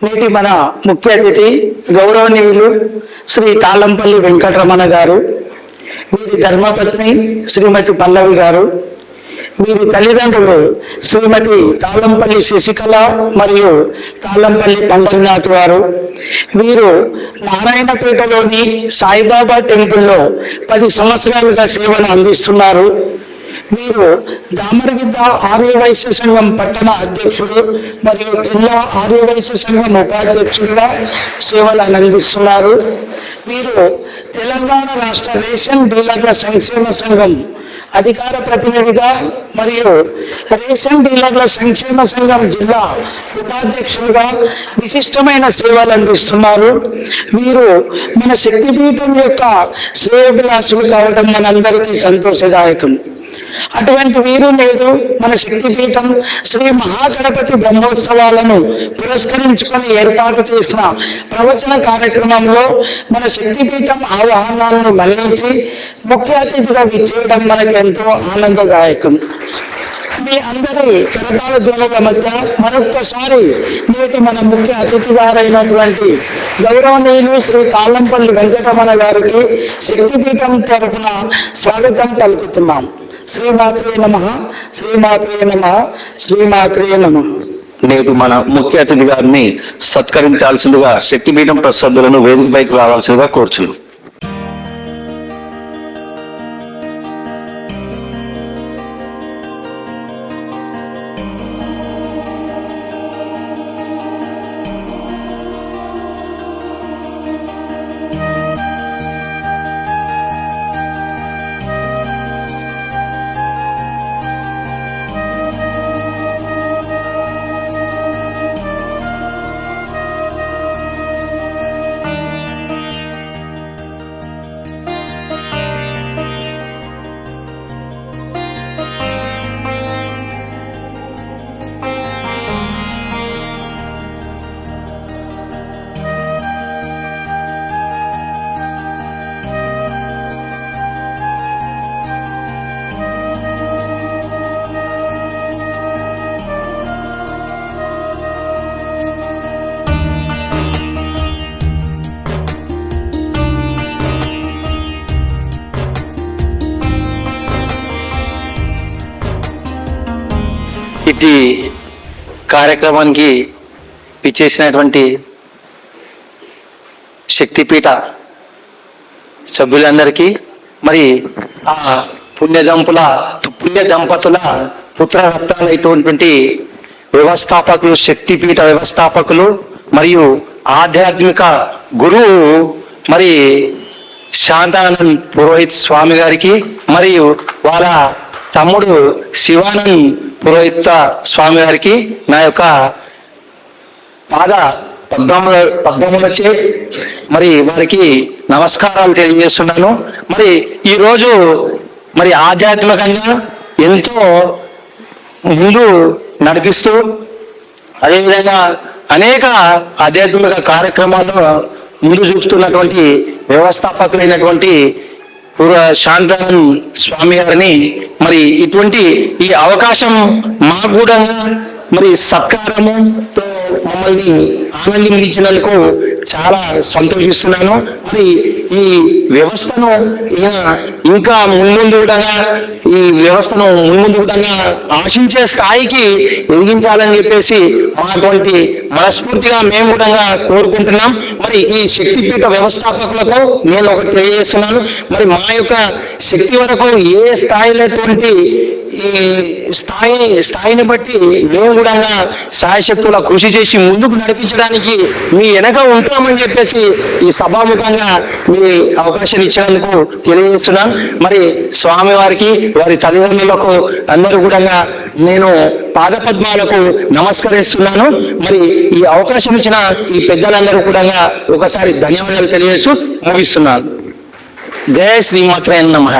నేటి మన ముఖ్య అతిథి గౌరవనీయులు శ్రీ తాళంపల్లి వెంకటరమణ గారు వీరి ధర్మపత్ని శ్రీమతి పల్లవి గారు వీరి తల్లిదండ్రులు శ్రీమతి తాళంపల్లి శశికళ మరియు తాళంపల్లి పండరినాథ్ వారు వీరు నారాయణపేటలోని సాయిబాబా టెంపుల్లో పది సంవత్సరాలుగా సేవను అందిస్తున్నారు. వీరు దామరగిద్ద ఆర్యవైశ్య సంఘం పట్టణ అధ్యక్షుడు మరియు జిల్లా ఆర్యవైశ్య సంఘం ఉపాధ్యక్షుడిగా సేవలు అందిస్తున్నారు. వీరు తెలంగాణ రాష్ట్ర రేషన్ డీలర్ల సంక్షేమ సంఘం అధికార ప్రతినిధిగా మరియు రేషన్ డీలర్ల సంక్షేమ సంఘం జిల్లా ఉపాధ్యక్షులుగా విశిష్టమైన సేవలు అందిస్తున్నారు. వీరు మన శక్తిపీఠం యొక్క శ్రేయభిలాషులు కావడం మనందరికీ సంతోషదాయకం. అటువంటి వీరు లేదు. మన శక్తిపీఠం శ్రీ మహాగణపతి బ్రహ్మోత్సవాలను పురస్కరించుకొని ఏర్పాటు చేసిన ప్రవచన కార్యక్రమంలో మన శక్తిపీఠం ఆహ్వానాలను మన్నించి ముఖ్య అతిథిగా విచ్చేయడం మనకు ఎంతో ఆనందదాయకం. మీ అందరి కరతాల ధ్వనుల మధ్య మరొక్కసారి నేటి మన ముఖ్య అతిథి గారైనటువంటి గౌరవనీయులు శ్రీ తాళంపల్లి వెంకటరమణ గారికి శక్తిపీఠం తరఫున స్వాగతం పలుకుతున్నాం. శ్రీమాత్రే నమ శ్రీమాత్రే నమ శ్రీమాత్రే నమ. నేడు మన ముఖ్య అతిథి గారిని సత్కరించాల్సిందిగా శక్తిపీఠం ప్రసభ్యులను వేదికపైకి రావాల్సిందిగా కోరుచున్నాం. ఇటు కార్యక్రమానికి ఇచ్చేసినటువంటి శక్తిపీఠ సభ్యులందరికీ మరి ఆ పుణ్య దంపుల పుణ్య దంపతుల పుత్రరత్నాలైనటువంటి వ్యవస్థాపకులు శక్తిపీఠ వ్యవస్థాపకులు మరియు ఆధ్యాత్మిక గురువు మరి శాంతానంద్ పురోహిత్ స్వామి గారికి మరియు వాళ్ళ తమ్ముడు శివానంద్ పురోహిత స్వామివారికి నా యొక్క పాద పద్మముల పద్మములచే మరి వారికి నమస్కారాలు తెలియజేస్తున్నాను. మరి ఈరోజు మరి ఆధ్యాత్మికంగా ఎంతో ముందు నడిపిస్తూ అదేవిధంగా అనేక ఆధ్యాత్మిక కార్యక్రమాల్లో ముందు చూపుతున్నటువంటి వ్యవస్థాపకులైనటువంటి పూర్వ శాంతానంద్ స్వామి గారిని మరి ఇటువంటి ఈ అవకాశం మా కూడా మరి సత్కారముతో మమ్మల్ని ఆనందించినందుకు చాలా సంతోషిస్తున్నాను. మరి ఈ వ్యవస్థను ఈయన ఇంకా మున్ముందు కూడా ఈ వ్యవస్థను మున్ముందు కూడా ఆశించే స్థాయికి ఎదిగించాలని చెప్పేసి మాటువంటి మనస్ఫూర్తిగా మేము కూడా కోరుకుంటున్నాం. మరి ఈ శక్తిపీఠ వ్యవస్థాపకులకు నేను ఒకటి తెలియజేస్తున్నాను. మరి మా యొక్క శక్తి వరకు ఏ స్థాయిలోటువంటి ఈ స్థాయి స్థాయిని బట్టి మేము కూడా సాయశక్తుల కృషి చేసి ముందుకు నడిపించడానికి మీ వెనక ఉంటామని చెప్పేసి ఈ సభాముఖంగా మీ అవకాశం ఇచ్చినందుకు తెలియజేస్తున్నాను. మరి స్వామి వారికి వారి తల్లిదండ్రులకు అందరూ కూడా నేను పాదపద్మాలకు నమస్కరిస్తున్నాను. మరి ఈ అవకాశం ఇచ్చిన ఈ పెద్దలందరూ కూడా ఒకసారి ధన్యవాదాలు తెలియజేస్తూ ముగిస్తున్నాను. జయ శ్రీమాత్రే నమః.